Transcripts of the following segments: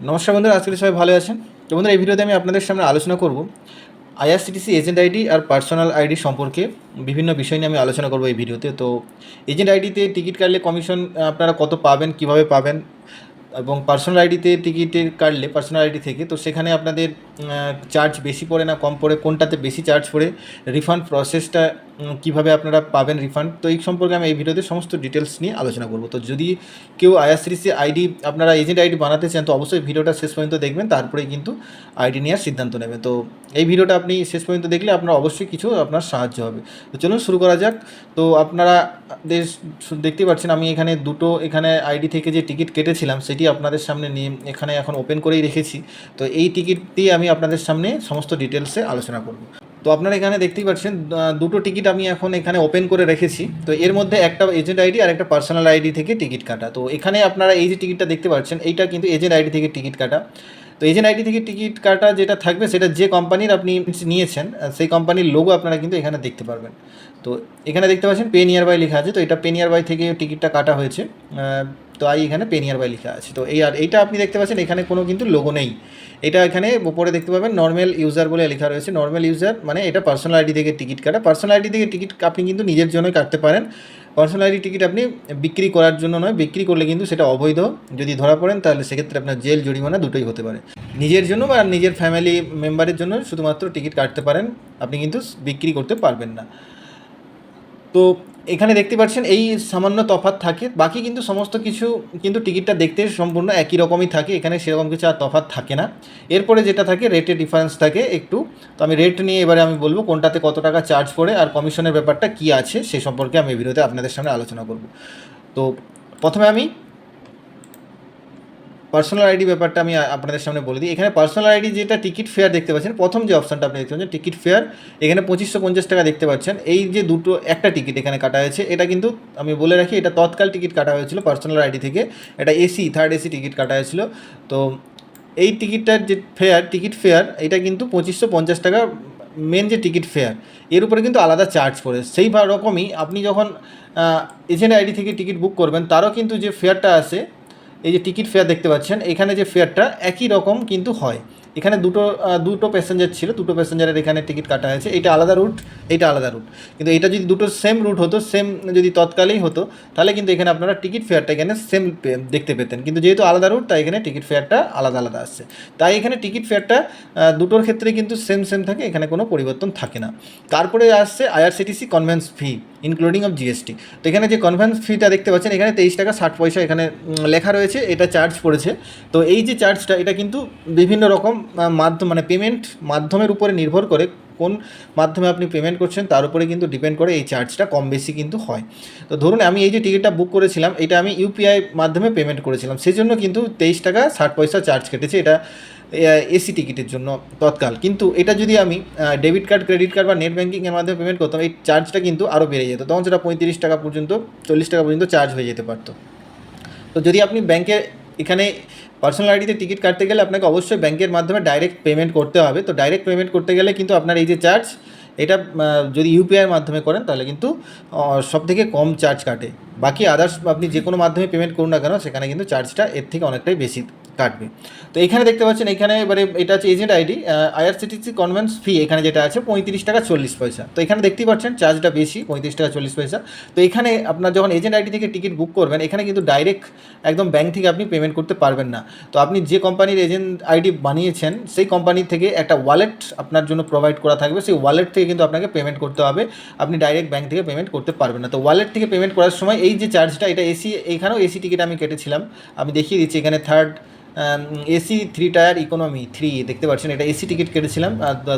নমস্কার বন্ধুরা, আজকে সবাই ভালো আছেন? তো বন্ধুরা, এই ভিডিওতে আমি আপনাদের সামনে আলোচনা করব। আইআরসিটিসি এজেন্ট আইডি আর পার্সোনাল আইডি সম্পর্কে বিভিন্ন বিষয় নিয়ে আমি আলোচনা করব এই ভিডিওতে। তো এজেন্ট আইডিতে টিকিট কাটলে কমিশন আপনারা কত পাবেন, কীভাবে পাবেন? এবং পার্সোনাল আইডিতে টিকিটের কাটলে পার্সোনাল আইডি থেকে, তো সেখানে আপনাদের চার্জ বেশি পড়ে না, কম পড়ে, কোনটাতে বেশি চার্জ পড়ে রিফান্ড প্রসেসটা কীভাবে আপনারা পাবেন রিফান্ড তো এই সম্পর্কে আমি এই ভিডিওতে সমস্ত ডিটেলস নিয়ে আলোচনা করব। তো যদি কেউ আইআরসিটিসি আইডি আপনারা এজেন্ট আইডি বানাতে চান, তো অবশ্যই ভিডিওটা শেষ পর্যন্ত দেখবেন, তারপরেই কিন্তু আইডি নেওয়ার সিদ্ধান্ত নেবেন। তো এই ভিডিওটা আপনি শেষ পর্যন্ত দেখলে আপনার অবশ্যই কিছু আপনার সাহায্য হবে। তো চলুন শুরু করা যাক। তো আপনারা দেখতে পাচ্ছেন আমি এখানে দুটো, এখানে আইডি থেকে যে টিকিট কেটেছিলাম সেটি আপনাদের সামনে নিয়ে এখানে এখন ওপেন করেই রেখেছি। তো এই টিকিট দিয়ে আমি আপনাদের সামনে সমস্ত ডিটেলসে আলোচনা করব। তো আপনারা এখানে দেখতেই পাচ্ছেন দুটো টিকিট আমি এখন এখানে ওপেন করে রেখেছি। তো এর মধ্যে একটা এজেন্ট আইডি আর একটা পার্সোনাল আইডি থেকে টিকিট কাটা। তো এখানে আপনারা এই যে টিকিটটা দেখতে পাচ্ছেন, এইটা কিন্তু এজেন্ট আইডি থেকে টিকিট কাটা। তো এজেন্ট আইডি থেকে টিকিট কাটা যেটা থাকবে, সেটা যে কোম্পানির আপনি নিয়েছেন সেই কোম্পানির লোগো আপনারা কিন্তু এখানে দেখতে পারবেন। তো এখানে দেখতে পাচ্ছেন পে নিয়ার বাই লেখা আছে, তো এটা পে নিয়ার বাই থেকে টিকিটটা কাটা হয়েছে। তো আই এখানে পে নিয়ার বাই লেখা আছে। তো এই আর এইটা আপনি দেখতে পাচ্ছেন, এখানে কোনো কিন্তু লোগো নেই। এটা এখানে উপরে দেখতে পাবেন নর্মাল ইউজার বলে লেখা রয়েছে। নর্মাল ইউজার মানে এটা পার্সোনাল আইডি থেকে টিকিট কাটা। পার্সোনাল আইডি থেকে টিকিট আপনি কিন্তু নিজের জন্যই কাটতে পারেন। পার্সোনাল আইডি টিকিট আপনি বিক্রি করার জন্য নয়, বিক্রি করলে কিন্তু সেটা অবৈধ। যদি ধরা পড়েন, তাহলে সেক্ষেত্রে আপনার জেল, জরিমানা দুটোই হতে পারে। নিজের জন্য বা নিজের ফ্যামিলি মেম্বারের জন্য শুধুমাত্র টিকিট কাটতে পারেন। আপনি কিন্তু বিক্রি করতে পারবেন না। তো এখানে দেখতে পাচ্ছেন, এই সামান্য তফাত থাকে। বাকি কিন্তু সমস্ত কিছু কিন্তু টিকিটটা দেখতে সম্পূর্ণ একই রকমই থাকে। এখানে সেরকম কিছু আর তফাত থাকে না। এরপরে যেটা থাকে রেটের ডিফারেন্স থাকে একটু। তো আমি রেট নিয়ে এবারে আমি বলব কোনটাতে কত টাকা চার্জ পড়ে আর কমিশনের ব্যাপারটা কী আছে, সে সম্পর্কে আমি ভিডিওতে আপনাদের সামনে আলোচনা করব। তো প্রথমে আমি পার্সোনাল আইডি ব্যাপারটা আমি আপনাদের সামনে বলে দিই। এখানে পার্সোনাল আইডি যেটা টিকিট ফেয়ার দেখতে পাচ্ছেন, প্রথম যে অপশনটা আপনি দেখতে পাচ্ছেন টিকিট ফেয়ার এখানে পঁচিশশো পঞ্চাশ টাকা দেখতে পাচ্ছেন। এই যে দুটো, একটা টিকিট এখানে কাটা হয়েছে, এটা কিন্তু আমি বলে রাখি, এটা তৎকাল টিকিট কাটা হয়েছিল পার্সোনাল আইডি থেকে, এটা এসি থার্ড এসি টিকিট কাটা হয়েছিল। তো এই টিকিটটার যে ফেয়ার টিকিট ফেয়ার এটা কিন্তু পঁচিশশো পঞ্চাশ টাকা মেন যে টিকিট ফেয়ার এর উপরে কিন্তু আলাদা চার্জ পড়ে। সেই রকমই আপনি যখন এজেন্ট আইডি থেকে টিকিট বুক করবেন, তারও কিন্তু যে ফেয়ারটা আছে এই যে টিকিট ফেয়ার দেখতে পাচ্ছেন, এখানে যে ফেয়ারটা একই রকম কিন্তু হয়। এখানে দুটো দুটো প্যাসেঞ্জার ছিল, দুটো প্যাসেঞ্জারের এখানে টিকিট কাটা হয়েছে। এটা আলাদা রুট এইটা আলাদা রুট কিন্তু এটা যদি দুটো সেম রুট হতো সেম যদি তৎকালেই হতো, তাহলে কিন্তু এখানে আপনারা টিকিট ফেয়ারটা এখানে সেম দেখতে পেতেন। কিন্তু যেহেতু আলাদা রুট তাই এখানে টিকিট ফেয়ারটা আলাদা আলাদা আসছে। তাই এখানে টিকিট ফেয়ারটা দুটোর ক্ষেত্রে কিন্তু সেম সেম থাকে, এখানে কোনো পরিবর্তন থাকে না। তারপরে আসছে IRCTC convenience fee including of GST তো এখানে যে কনভেন্স ফিটা দেখতে পাচ্ছেন, এখানে তেইশ টাকা ষাট পয়সা এখানে লেখা রয়েছে, এটা চার্জ পড়েছে। তো এই যে চার্জটা এটা কিন্তু বিভিন্ন রকম মাধ্যম মানে পেমেন্ট মাধ্যমের উপরে নির্ভর করে কোন মাধ্যমে আপনি পেমেন্ট করছেন, তার উপরে কিন্তু ডিপেন্ড করে এই চার্জটা কম বেশি কিন্তু হয়। তো ধরুন, আমি এই যে টিকিটটা বুক করেছিলাম, এটা আমি ইউপিআই মাধ্যমে পেমেন্ট করেছিলাম সেই জন্য কিন্তু তেইশ টাকা ষাট পয়সা চার্জ কেটেছে। এটা এসি টিকিটের জন্য তৎকাল। কিন্তু এটা যদি আমি ডেবিট কার্ড, ক্রেডিট কার্ড বা নেট ব্যাঙ্কিংয়ের মাধ্যমে পেমেন্ট করতাম, এই চার্জটা কিন্তু আরও বেড়ে যেত। তখন সেটা পঁয়ত্রিশ টাকা পর্যন্ত, চল্লিশ টাকা পর্যন্ত চার্জ হয়ে যেতে পারতো। তো যদি আপনি ব্যাংকে এখানে পার্সোনাল আইডিতে টিকিট কাটতে গেলে আপনাকে অবশ্যই ব্যাংকের মাধ্যমে ডাইরেক্ট পেমেন্ট করতে হবে। তো ডাইরেক্ট পেমেন্ট করতে গেলে কিন্তু আপনার এই যে চার্জ এটা যদি ইউপিআইয়ের মাধ্যমে করেন, তাহলে কিন্তু সব থেকে কম চার্জ কাটে। বাকি আদার্স আপনি যে কোনো মাধ্যমে পেমেন্ট করুন না কেন, সেখানে কিন্তু চার্জটা এর থেকে অনেকটাই বেশি। কাটবে। তো এখানে দেখতে পাচ্ছেন, এখানে এবারে এটা হচ্ছে agent ID IRCTC convenience fee এখানে যেটা আছে পঁয়ত্রিশ টাকা চল্লিশ পয়সা। তো এখানে দেখতেই পাচ্ছেন চার্জটা বেশি, পঁয়ত্রিশ টাকা চল্লিশ পয়সা। তো এখানে আপনার যখন এজেন্ট আইডি থেকে টিকিট বুক করবেন, এখানে কিন্তু ডাইরেক্ট একদম ব্যাংক থেকে আপনি পেমেন্ট করতে পারবেন না। তো আপনি যে কোম্পানির এজেন্ট আইডি বানিয়েছেন, সেই কোম্পানি থেকে একটা ওয়ালেট আপনার জন্য প্রোভাইড করা থাকবে। সেই ওয়ালেট থেকে কিন্তু আপনাকে পেমেন্ট করতে হবে। আপনি ডাইরেক্ট ব্যাংক থেকে পেমেন্ট করতে পারবেন না। তো ওয়ালেট থেকে পেমেন্ট করার সময় এই যে চার্জটা এটা এসি এখানেও এসি টিকিট আমি কেটেছিলাম। আমি দেখিয়ে দিচ্ছি, এখানে third AC three tier economy three দেখতে পাচ্ছেন, এটা এসি টিকিট কেটেছিলাম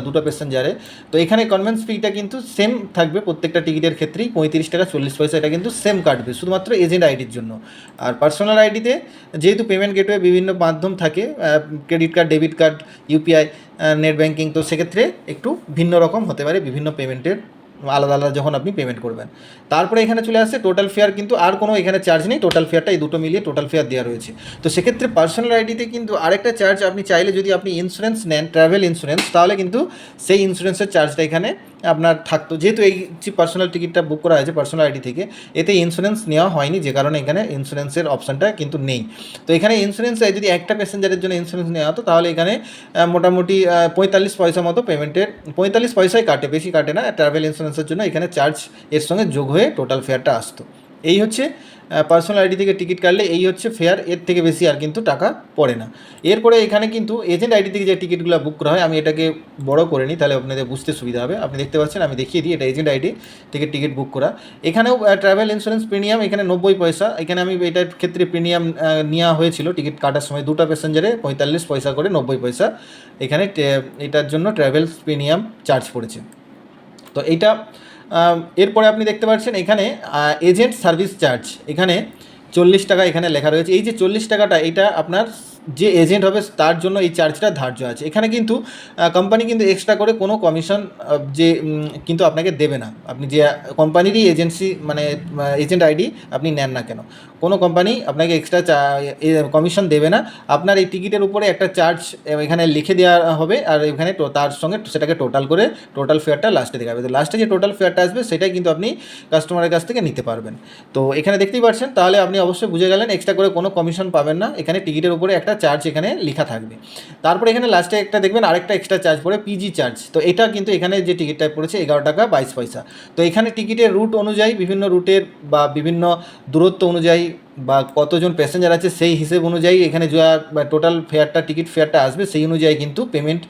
দুটো প্যাসেঞ্জারে তো এখানে কনভেন্স ফিটা কিন্তু সেম থাকবে প্রত্যেকটা টিকিটের ক্ষেত্রেই, পঁয়ত্রিশ টাকা, চল্লিশ পয়সা, এটা কিন্তু সেম কাটবে, শুধুমাত্র এজেন্ট আইডির জন্য। আর পার্সোনাল আইডিতে যেহেতু পেমেন্ট গেটওয়ে বিভিন্ন মাধ্যম থাকে credit card debit card UPI net banking তো সেক্ষেত্রে একটু ভিন্ন রকম হতে পারে বিভিন্ন পেমেন্টের আলাদা আলাদা যখন আপনি পেমেন্ট করবেন। তারপরে এখানে চলে আসে টোটাল ফেয়ার কিন্তু আর কোনো এখানে চার্জ নেই। টোটাল ফেয়ারটা এই দুটো মিলিয়ে টোটাল ফেয়ার দেওয়া রয়েছে। তো সেক্ষেত্রে পার্সোনাল আইডিতে কিন্তু আরেকটা চার্জ আপনি চাইলে যদি আপনি ইন্স্যুরেন্স নেন ট্রাভেল ইন্স্যুরেন্স তাহলে কিন্তু সেই ইন্স্যুরেন্সের চার্জটা এখানে আপনার থাকতো। যেহেতু এই যে পার্সোনাল টিকিটটা বুক করা হয়েছে পার্সোনাল আইডি থেকে, এতে ইন্স্যুরেন্স নেওয়া হয়নি, যে কারণে এখানে ইন্স্যুরেন্সের অপশানটা কিন্তু নেই। তো এখানে ইন্স্যুরেন্স যদি একটা প্যাসেঞ্জারের জন্য ইন্স্যুরেন্স নেওয়া হতো, তাহলে এখানে মোটামুটি পঁয়তাল্লিশ পয়সা মতো পেমেন্টের পঁয়তাল্লিশ পয়সায় কাটে, বেশি কাটে না ট্রাভেল ইন্স্যুরেন্সের জন্য এখানে চার্জ এর সঙ্গে যোগ হয়ে টোটাল ফেয়ারটা আসতো। এই হচ্ছে পার্সোনাল আইডি থেকে টিকিট কাটলে এই হচ্ছে ফেয়ার এর থেকে বেশি আর কিন্তু টাকা পড়ে না। এরপরে এখানে কিন্তু এজেন্ট আইডি থেকে যে টিকিটগুলো বুক করা হয়, আমি এটাকে বড় করে নিই, তাহলে আপনাদের বুঝতে সুবিধা হবে। আপনি দেখতে পাচ্ছেন, আমি দেখিয়ে দিই, এটা এজেন্ট আইডি থেকে টিকিট বুক করা। এখানেও ট্রাভেল ইন্স্যুরেন্স প্রিমিয়াম এখানে নব্বই পয়সা। এখানে আমি এটার ক্ষেত্রে প্রিমিয়াম নেওয়া হয়েছিল টিকিট কাটার সময়। দুটো প্যাসেঞ্জারে পঁয়তাল্লিশ পয়সা করে নব্বই পয়সা। এখানে এটার জন্য ট্রাভেল প্রিমিয়াম চার্জ পড়েছে। তো এইটা এরপরে আপনি দেখতে পাচ্ছেন এখানে এজেন্ট সার্ভিস চার্জ এখানে চল্লিশ টাকা এখানে লেখা রয়েছে। এই যে চল্লিশ টাকাটা, এটা আপনার যে এজেন্ট হবে তার জন্য এই চার্জটা ধার্য আছে। এখানে কিন্তু কোম্পানি কিন্তু এক্সট্রা করে কোনো কমিশন যে কিন্তু আপনাকে দেবে না। আপনি যে কোম্পানিরই এজেন্সি মানে এজেন্ট আইডি আপনি নেন না কেন। কোনো কোম্পানি আপনাকে এক্সট্রা কমিশন দেবে না। আপনার এই টিকিটের উপরে একটা চার্জ এখানে লিখে দেওয়া হবে আর এখানে তার সঙ্গে সেটাকে টোটাল করে টোটাল ফেয়ারটা লাস্টে দেখাবে। তো লাস্টে যে টোটাল ফেয়ারটা আসবে, সেটাই কিন্তু আপনি কাস্টমারের কাছ থেকে নিতে পারবেন। তো এখানে দেখতেই পাচ্ছেন তাহলে আপনি অবশ্যই বুঝে গেলেন এক্সট্রা করে কোনো কমিশন পাবেন না। এখানে টিকিটের উপরে একটা চার্জ এখানে লেখা থাকবে। তারপরে এখানে লাস্টে একটা দেখবেন আরেকটা এক্সট্রা চার্জ পড়ে পিজি চার্জ তো এটা কিন্তু এখানে যে টিকিটটা পড়েছে এগারো টাকা বাইশ পয়সা। তো এখানে টিকিটের রুট অনুযায়ী বিভিন্ন রুটের বা বিভিন্ন দূরত্ব অনুযায়ী বা কতজন প্যাসেঞ্জার আছে সেই হিসেব অনুযায়ী এখানে যা টোটাল ফেয়ারটা টিকিট ফেয়ারটা আসবে সেই অনুযায়ী কিন্তু পেমেন্ট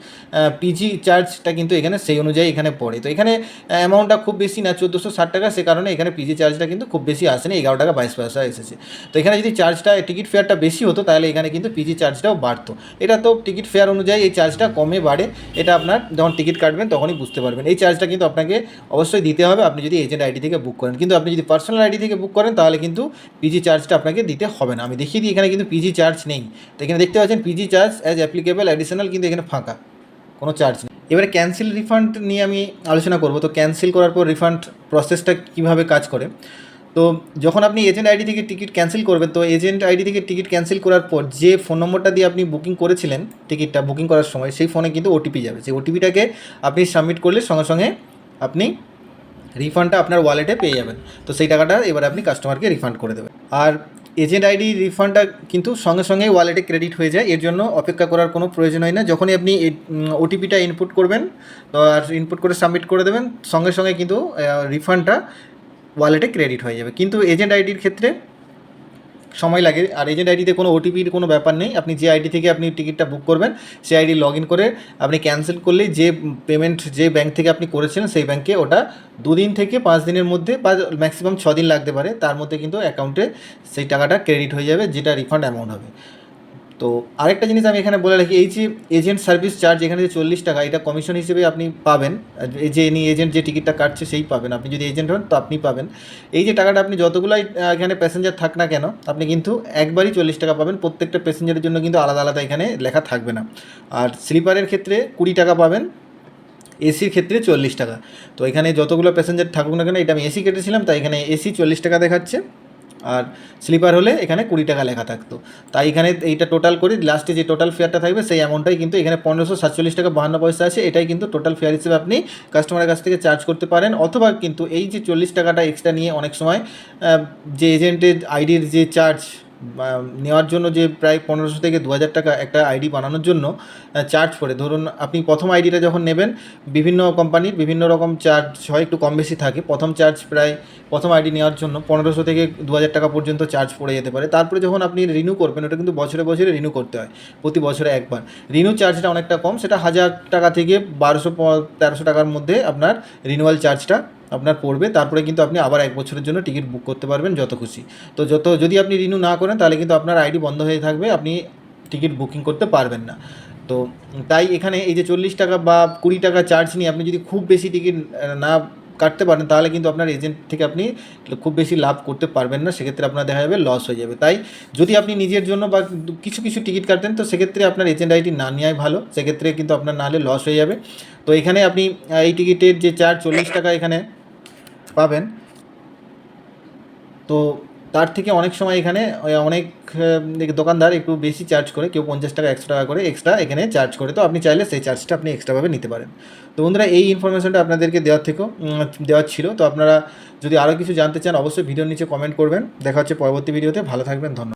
পিজি চার্জটা কিন্তু এখানে সেই অনুযায়ী এখানে পড়ে। তো এখানে অ্যামাউন্টটা খুব বেশি না, চোদ্দোশো ষাট টাকা, সে কারণে এখানে পিজি চার্জটা কিন্তু খুব বেশি আসেনি, এগারো টাকা বাইশ পয়সা এসেছে। তো এখানে যদি চার্জটা টিকিট ফেয়ারটা বেশি হতো, তাহলে এখানে কিন্তু পিজি চার্জটাও বাড়তো। এটা তো টিকিট ফেয়ার অনুযায়ী এই চার্জটা কমে বাড়ে, এটা আপনার যখন টিকিট কাটবেন তখনই বুঝতে পারবেন। এই চার্জটা কিন্তু আপনাকে অবশ্যই দিতে হবে, আপনি যদি এজেন্ট আইডি থেকে বুক করেন। কিন্তু আপনি যদি পার্সোনাল আইডি থেকে বুক করেন, তাহলে কিন্তু পিজি চার্জটা আপনাকে দিতে হবে না। আমি দেখিয়ে দিই, এখানে কিন্তু পিজি চার্জ নেই। তো এখানে দেখতে পাচ্ছেন PG charge as applicable additional কিন্তু এখানে ফাঁকা। কোনো চার্জ নেই। এবারে ক্যান্সেল রিফান্ড নিয়ে আমি আলোচনা করব। তো ক্যান্সেল করার পর রিফান্ড প্রসেসটা কীভাবে কাজ করে? তো যখন আপনি এজেন্ট আইডি থেকে টিকিট ক্যান্সেল করবেন, তো এজেন্ট আইডি থেকে টিকিট ক্যান্সেল করার পর যে ফোন নম্বরটা দিয়ে আপনি বুকিং করেছিলেন টিকিটটা বুকিং করার সময়, সেই ফোনে কিন্তু ওটিপি যাবে। সেই ওটিপিটাকে আপনি সাবমিট করলে সঙ্গে সঙ্গে আপনি রিফান্ডটা আপনার ওয়ালেটে পেয়ে যাবেন। তো সেই টাকাটা এবার আপনি কাস্টমারকে রিফান্ড করে দেবেন। আর এজেন্ট আইডি রিফান্ডটা কিন্তু সঙ্গে সঙ্গে ওয়ালেটে ক্রেডিট হয়ে যায়। এর জন্য অপেক্ষা করার কোনো প্রয়োজন হয় না যখনই আপনি ওটিপিটা ইনপুট করবেন আর ইনপুট করে সাবমিট করে দেবেন, সঙ্গে সঙ্গে কিন্তু রিফান্ডটা ওয়ালেটে ক্রেডিট হয়ে যাবে। কিন্তু এজেন্ট আইডির ক্ষেত্রে সময় লাগে। আর এজেন্ট আইডিতে কোনো ওটিপির কোনো ব্যাপার নেই। আপনি যে আইডি থেকে আপনি টিকিটটা বুক করবেন, সেই আইডি লগ ইন করে আপনি ক্যান্সেল করলেই যে পেমেন্ট যে ব্যাংক থেকে আপনি করেছেন সেই ব্যাংকে ওটা দুদিন থেকে পাঁচ দিনের মধ্যে বা ম্যাক্সিমাম ছ দিন লাগতে পারে। তার মধ্যে কিন্তু অ্যাকাউন্টে সেই টাকাটা ক্রেডিট হয়ে যাবে, যেটা রিফান্ড অ্যামাউন্ট হবে। তো আরেকটা জিনিস আমি এখানে বলে রাখি, এই যে এজেন্ট সার্ভিস চার্জ এখানে যে চল্লিশ টাকা, এটা কমিশন হিসেবে আপনি পাবেন। যে ইনি এজেন্ট যে টিকিটটা কাটছে সেই পাবেন। আপনি যদি এজেন্ট হন, তো আপনি পাবেন। এই যে টাকাটা আপনি যতগুলাই এখানে প্যাসেঞ্জার থাক না কেন, আপনি কিন্তু একবারই চল্লিশ টাকা পাবেন। প্রত্যেকটা প্যাসেঞ্জারের জন্য কিন্তু আলাদা আলাদা এখানে লেখা থাকবে না। আর স্লিপারের ক্ষেত্রে কুড়ি টাকা পাবেন এসির ক্ষেত্রে চল্লিশ টাকা। তো এখানে যতগুলো প্যাসেঞ্জার থাকুক না কেন, এটা আমি এসি কেটেছিলাম, তাই এখানে এসি চল্লিশ টাকা দেখাচ্ছে। আর স্লিপার হলে এখানে কুড়ি টাকা লেখা থাকতো। তাই এখানে এইটা টোটাল করি লাস্টে যে টোটাল ফেয়ারটা থাকবে, সেই অ্যামাউন্টটাই কিন্তু এখানে পনেরোশো সাতচল্লিশ টাকা বাহান্ন পয়সা আছে। এটাই কিন্তু টোটাল ফেয়ার হিসেবে আপনি কাস্টমারের কাছ থেকে চার্জ করতে পারেন। অথবা কিন্তু এই যে চল্লিশ টাকাটা এক্সট্রা নিয়ে অনেক সময় যে এজেন্টের আইডির যে চার্জ নেওয়ার জন্য যে প্রায় পনেরোশো থেকে দু হাজার টাকা একটা আইডি বানানোর জন্য চার্জ পড়ে। ধরুন আপনি প্রথম আইডিটা যখন নেবেন, বিভিন্ন কোম্পানির বিভিন্ন রকম চার্জ হয়, একটু কম বেশি থাকে। প্রথম চার্জ প্রায়, প্রথম আইডি নেওয়ার জন্য পনেরোশো থেকে দু হাজার টাকা পর্যন্ত চার্জ পড়ে যেতে পারে। তারপরে যখন আপনি রিনিউ করবেন, ওটা কিন্তু বছরে বছরে রিনিউ করতে হয়, প্রতি বছরে একবার। রিনিউ চার্জটা অনেকটা কম, সেটা হাজার টাকা থেকে বারোশো তেরোশো টাকার মধ্যে আপনার রিনিউয়াল চার্জটা আপনার পড়বে, তারপরে কিন্তু আপনি আবার এক বছরের জন্য টিকিট বুক করতে পারবেন যত খুশি। তো যত, যদি আপনি রিনিউ না করেন, তাহলে কিন্তু আপনার আইডি বন্ধ হয়ে থাকবে, আপনি টিকিট বুকিং করতে পারবেন না। তো তাই এখানে এই যে চল্লিশ টাকা বা কুড়ি টাকা চার্জ নিয়ে আপনি যদি খুব বেশি টিকিট না কাটতে পারেন, তাহলে কিন্তু আপনার এজেন্ট থেকে আপনি খুব বেশি লাভ করতে পারবেন না, সেক্ষেত্রে আপনার দেখা যাবে লস হয়ে যাবে। তাই যদি আপনি নিজের জন্য বা কিছু কিছু টিকিট কাটেন তো সেক্ষেত্রে আপনার এজেন্ট আইডি না নেওয়াই ভালো, সেক্ষেত্রে কিন্তু আপনার না হলে লস হয়ে যাবে। তো এখানে আপনি এই টিকিটের যে চার্জ চল্লিশ টাকা এখানে পাবেন। তো তার থেকে অনেক সময় এখানে অনেক দোকানদার একটু বেশি চার্জ করে, কেউ পঞ্চাশ টাকা, একশো টাকা করে এক্সট্রা এখানে চার্জ করে। তো আপনি চাইলে সেই চার্জটা আপনি এক্সট্রাভাবে নিতে পারেন। তো বন্ধুরা, এই ইনফরমেশনটা আপনাদেরকে দেওয়ার থেকেও দেওয়ার ছিল। তো আপনারা যদি আরও কিছু জানতে চান, অবশ্যই ভিডিওর নিচে কমেন্ট করবেন। দেখা হচ্ছে পরবর্তী ভিডিওতে ভালো থাকবেন, ধন্যবাদ।